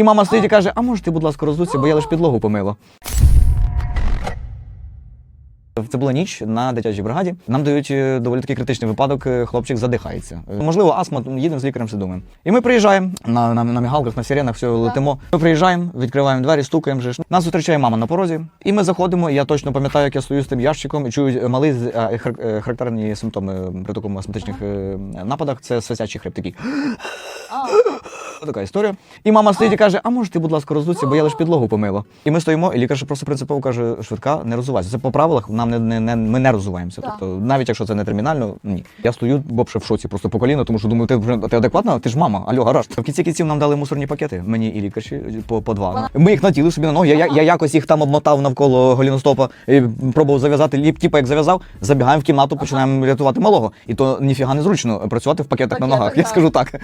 І мама стоїть і каже: А може ти, будь ласка, роздуться, бо я лише підлогу помила. Це була ніч на дитячій бригаді. Нам дають е, доволі такий критичний випадок. е, Хлопчик задихається. Е, Можливо, астма, їдемо з лікарем, все думаємо. І ми приїжджаємо на, на, на мігалках, на сиренах, все летимо. Ми приїжджаємо, відкриваємо двері, стукаємо. Же. Нас зустрічає мама на порозі. І ми заходимо. І я точно пам'ятаю, як я стою з тим ящиком і чую малий хар- характерні симптоми при такому астматичних нападах. Це свисячий хрип такий. Така історія. І мама стоїть і каже: А може ти, будь ласка, роздуться, бо я лише підлогу помила. І ми стоїмо, і лікар просто принципово каже, швидка, не розувайся. Це по правилах нам не, не, не ми не розуваємося. Тобто, навіть якщо це не термінально, ні. Я стою бобше в шоці, просто по коліна, тому що думаю, ти вже ти адекватна? Ти ж мама, алло, гараж. В кінці кінців нам дали мусорні пакети, мені і лікарші по, по два. Ми їх натіли собі на ноги. Я, я, я якось їх там обмотав навколо голіностопа, і пробував зав'язати. Ліп, типу, як зав'язав, забігаємо в кімнату, починаємо рятувати малого. І то ніфіга не зручно працювати в пакетах на Пакетах, ногах. Я скажу так.